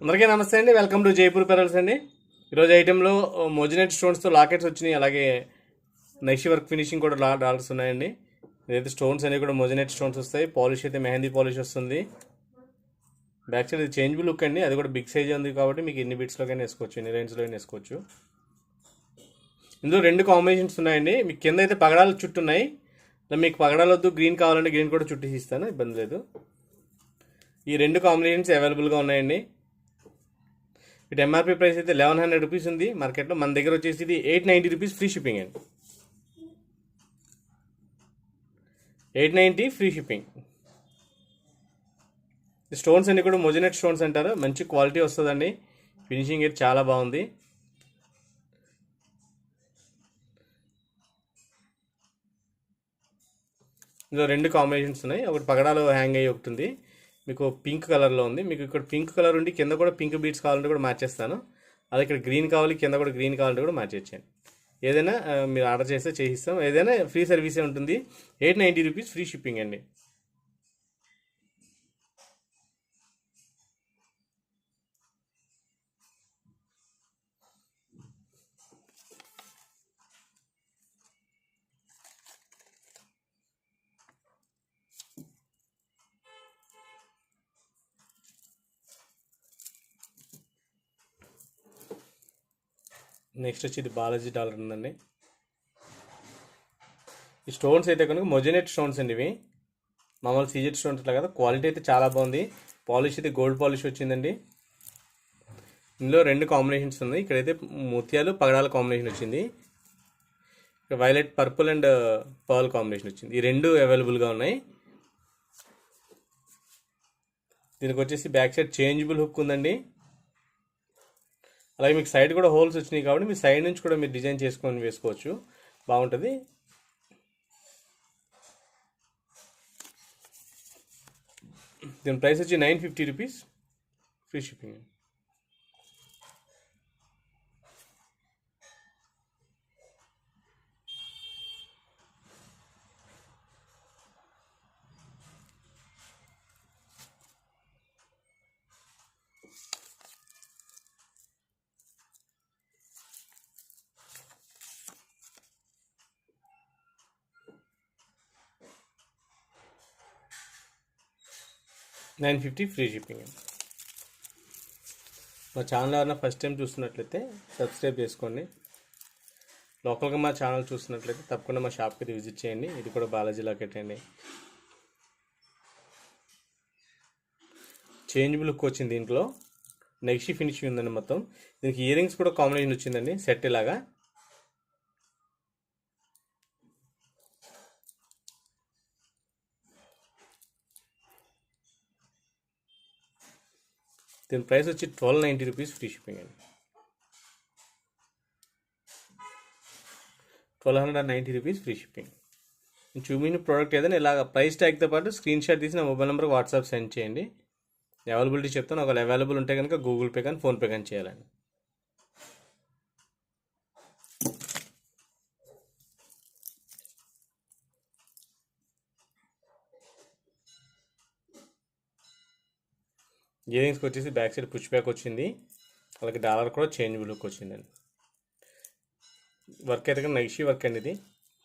అందరికీ నమస్తే అండి. వెల్కమ్ టు జైపూర్ పెరల్స్ అండి. ఈరోజు ఐటెంలో మొజినెట్ స్టోన్స్తో లాకెట్స్ వచ్చినాయి. అలాగే నైషి వర్క్ ఫినిషింగ్ కూడా లా డాల్స్ ఉన్నాయండి. ఇదైతే స్టోన్స్ అనేవి కూడా మొజినెట్ స్టోన్స్ వస్తాయి. పాలిష్ అయితే మెహందీ పాలిష్ వస్తుంది. బ్యాక్ సైడ్ ఇది చేంజ్బుల్ లుక్ అండి. అది కూడా బిగ్ సైజ్ ఉంది కాబట్టి మీకు ఎన్ని బిట్స్లోకైనా వేసుకోవచ్చు ఎన్ని రేంజ్లో వేసుకోవచ్చు. ఇందులో రెండు కాంబినేషన్స్ ఉన్నాయండి. మీకు కింద అయితే పగడాలు చుట్టున్నాయి మీకు పగడాలు వద్దు గ్రీన్ కావాలంటే గ్రీన్ కూడా చుట్టి ఇస్తాను. ఇబ్బంది లేదు. ఈ రెండు కాంబినేషన్స్ అవైలబుల్గా ఉన్నాయండి. ఇటు ఎంఆర్పి ప్రైస్ అయితే లెవెన్ హండ్రెడ్ రూపీస్ ఉంది. మార్కెట్లో మన దగ్గర వచ్చేసి ఇది eight ninety rupees free shipping అండి. ఎయిట్ నైంటీ ఫ్రీ షిప్పింగ్ ఈ స్టోన్స్ అన్ని కూడా మొజినెట్ స్టోన్స్ అంటారు. మంచి క్వాలిటీ వస్తుందండి. ఫినిషింగ్ అయితే చాలా బాగుంది. ఇందులో రెండు కాంబినేషన్స్ ఉన్నాయి. ఒకటి పగడాలో హ్యాంగ్ అయ్యి ఒకటి ఉంది. మీకు పింక్ కలర్లో ఉంది. మీకు ఇక్కడ పింక్ కలర్ ఉండి కింద కూడా పింక్ బీట్స్ కావాలంటే కూడా మార్చేస్తాను. అది ఇక్కడ గ్రీన్ కావాలి కింద కూడా గ్రీన్ కావాలంటే కూడా మార్చేచ్చాను ఏదైనా మీరు ఆర్డర్ చేస్తే చేయిస్తాం. ఏదైనా ఫ్రీ సర్వీసే ఉంటుంది. Eight ninety rupees free shipping అండి. నెక్స్ట్ వచ్చి ఇది బాలాజీ డాలర్ ఉందండి. ఈ స్టోన్స్ అయితే కనుక మొజనెట్ స్టోన్స్ అండి ఇవి. మామూలు సీజెట్ స్టోన్స్ ఇట్లా కదా. క్వాలిటీ అయితే చాలా బాగుంది. పాలిష్ అయితే గోల్డ్ పాలిష్ వచ్చిందండి. ఇందులో రెండు కాంబినేషన్స్ ఉన్నాయి. ఇక్కడైతే ముత్యాలు పగడాల కాంబినేషన్ వచ్చింది. ఇక్కడ violet purple and pearl combination వచ్చింది. ఈ రెండు అవైలబుల్గా ఉన్నాయి. దీనికి వచ్చేసి బ్యాక్ సైడ్ చేంజబుల్ హుక్ ఉందండి. అలాగే మీకు సైడ్ కూడా హోల్స్ వచ్చినాయి కాబట్టి మీ సైడ్ నుంచి కూడా మీరు డిజైన్ చేసుకొని వేసుకోవచ్చు. బాగుంటుంది. దీని ప్రైస్ వచ్చి nine fifty rupees free shipping nine fifty free shipping మా ఛానల్ ఎవరైనా ఫస్ట్ టైం చూస్తున్నట్లయితే సబ్స్క్రైబ్ చేసుకోండి. లోకల్గా మా ఛానల్ చూస్తున్నట్లయితే తప్పకుండా మా షాప్కి అయితే విజిట్ చేయండి. ఇది కూడా బాలాజీ లాకెట్ అండి. చేంజబుల్ లుక్ వచ్చింది దీంట్లో. నెక్స్ట్ ఫినిషింగ్ ఉందండి మొత్తం. దీనికి ఇయర్ రింగ్స్ కూడా కాంబినేషన్ వచ్చిందండి. సెట్ ఇలాగా. దీని ప్రైస్ వచ్చి twelve ninety rupees free shipping అండి. Twelve hundred and ninety rupees free shipping. చూపించిన ప్రోడక్ట్ ఏదైనా ఇలాగ ప్రైస్ ట్యాగ్తో పాటు స్క్రీన్ షాట్ తీసి నా మొబైల్ నెంబర్కి వాట్సాప్ సెండ్ చేయండి. అవైలబిలిటీ చెప్తాను ఒకవేళ అవైలబుల్ ఉంటే కనుక గూగుల్ పే కానీ ఫోన్పే కానీ చేయాలండి. ఇయరింగ్స్కి వచ్చేసి బ్యాక్ సైడ్ పుష్ బ్యాక్ వచ్చింది. అలాగే డాలర్ కూడా చేంజ్ లుక్ వచ్చిందండి. వర్క్ అయితే నైషీ వర్క్ అండి ఇది.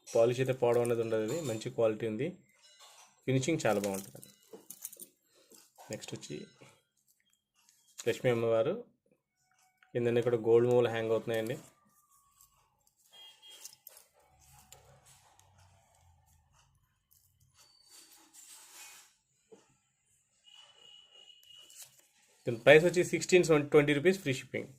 పాలిష్ అయితే పోవడం అనేది ఉండదు ఇది. మంచి క్వాలిటీ ఉంది. ఫినిషింగ్ చాలా బాగుంటుంది నెక్స్ట్ వచ్చి లక్ష్మీ అమ్మవారు. కింద ఇక్కడ గోల్డ్ మూల హ్యాంగ్ అవుతున్నాయండి. దీని ప్రైస్ వచ్చి sixteen twenty rupees free shipping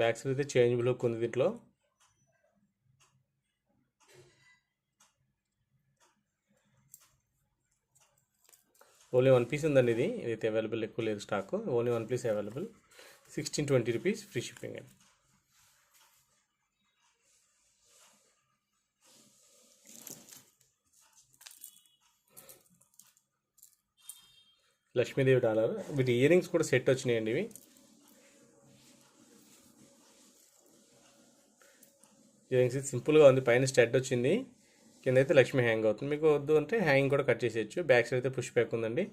back side అయితే చేంజ్ బ్లూక్ ఉంది దీంట్లో. ఓన్లీ వన్ పీస్ ఉందండి ఇది. ఇదైతే అవైలబుల్ ఎక్కువ లేదు stock only one piece available sixteen twenty rupees free shipping అండి లక్ష్మీదేవి డాలర్ వీటి ఇయర్ రింగ్స్ కూడా సెట్ వచ్చినాయండి ఇవి. ఇయరింగ్స్ సింపుల్గా ఉంది. పైన స్టడ్ వచ్చింది. కింద అయితే లక్ష్మి హ్యాంగ్ అవుతుంది. మీకు వద్దు అంటే హ్యాంగ్ కూడా కట్ చేసేయచ్చు. బ్యాక్ సైడ్ అయితే పుష్ బ్యాక్ ఉందండి.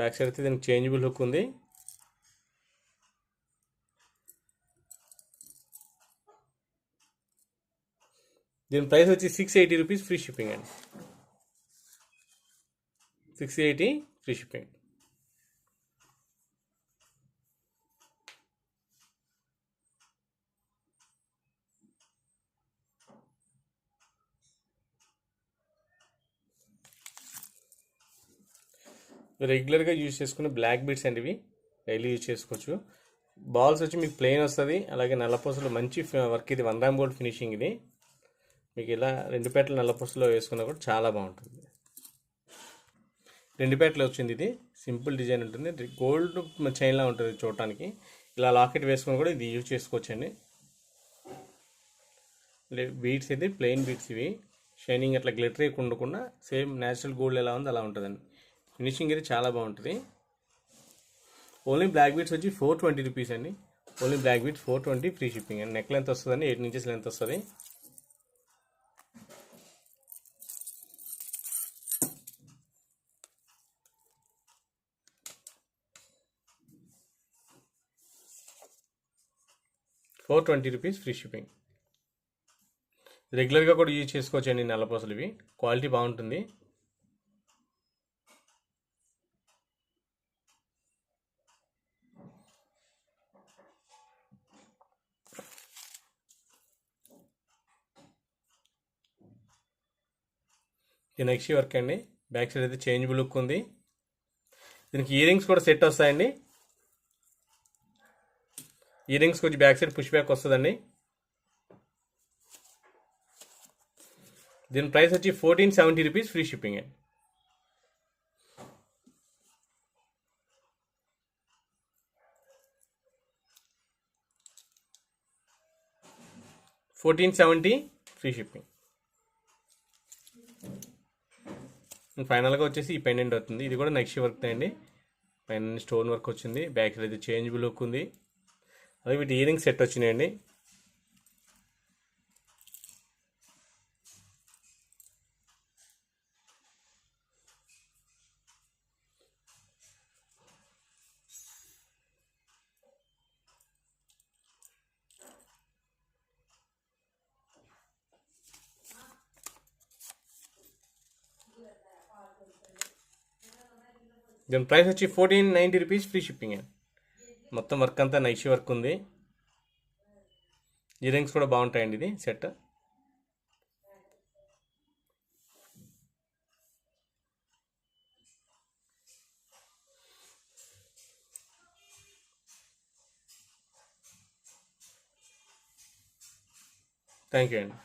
బ్యాక్ సైడ్ అయితే దీనికి చేంజబుల్ హుక్ ఉంది. దీని ప్రైస్ వచ్చి six eighty rupees free shipping అండి. సిక్స్ ఎయిటీ ఫ్రీ షిప్పింగ్ రెగ్యులర్గా యూజ్ చేసుకునే బ్లాక్ బీట్స్ అండి ఇవి డైలీ యూజ్ చేసుకోవచ్చు. బాల్స్ వచ్చి మీకు ప్లెయిన్ వస్తుంది అలాగే నల్లపూసలు మంచి వర్క్ ఇది వన్ రామ్ గోల్డ్ ఫినిషింగ్ ఇది. మీకు ఇలా రెండు పేటలు నల్లపూసలో వేసుకున్నా కూడా చాలా బాగుంటుంది. రెండు పేటలు వచ్చింది ఇది సింపుల్ డిజైన్ ఉంటుంది. గోల్డ్ చైన్లా ఉంటుంది చూడటానికి. ఇలా లాకెట్ వేసుకొని కూడా ఇది యూజ్ చేసుకోవచ్చండి. బీట్స్ అయితే ప్లెయిన్ బీట్స్ ఇవి. షైనింగ్ అట్లా గ్లిటరీ ఉండకుండా సేమ్ న్యాచురల్ గోల్డ్ ఎలా ఉందో అలా ఉంటుందండి. ఫినిషింగ్ అయితే చాలా బాగుంటుంది. ఓన్లీ బ్లాక్ బీట్స్ వచ్చి ఫోర్ ట్వంటీ రూపీస్ అండి. Only black beads four twenty free shipping అండి. నెక్ లెంత్ వస్తుందండి ఎయిట్ ఇంచెస్ లెంత్ వస్తుంది. Four twenty rupees free shipping రెగ్యులర్గా కూడా యూజ్ చేసుకోవచ్చండి నల్లపూసలు ఇవి. క్వాలిటీ బాగుంటుంది. ఇది నెక్స్ట్ వర్క్ అండి. బ్యాక్ సైడ్ అయితే చేంజ్ లుక్ ఉంది. దీనికి ఇయరింగ్స్ కూడా సెట్ వస్తాయండి. ఇయరింగ్స్ కొంచెం బ్యాక్ సైడ్ పుష్ బ్యాక్ వస్తుందండి. దీని ప్రైస్ వచ్చి fourteen seventy rupees free shipping అండి. ఫోర్టీన్ సెవెంటీ ఫ్రీ షిప్పింగ్ ఫైనల్గా వచ్చేసి ఈ పెండెంట్ అవుతుంది ఇది కూడా నెక్స్ట్ వర్క్ అండి. పైన స్టోన్ వర్క్ వచ్చింది. బ్యాక్ సైడ్ అయితే చేంజబుల్ లుక్ ఉంది. అదే వీటి ఇయరింగ్ సెట్ వచ్చినాయండి. దీని ప్రైస్ వచ్చి fourteen ninety rupees free shipping మొత్తం వర్క్ అంతా నైషి వర్క్ ఉంది. ఇయర్ రింగ్స్ కూడా బాగుంటాయండి ఇది సెట్ థ్యాంక్ యూ అండి.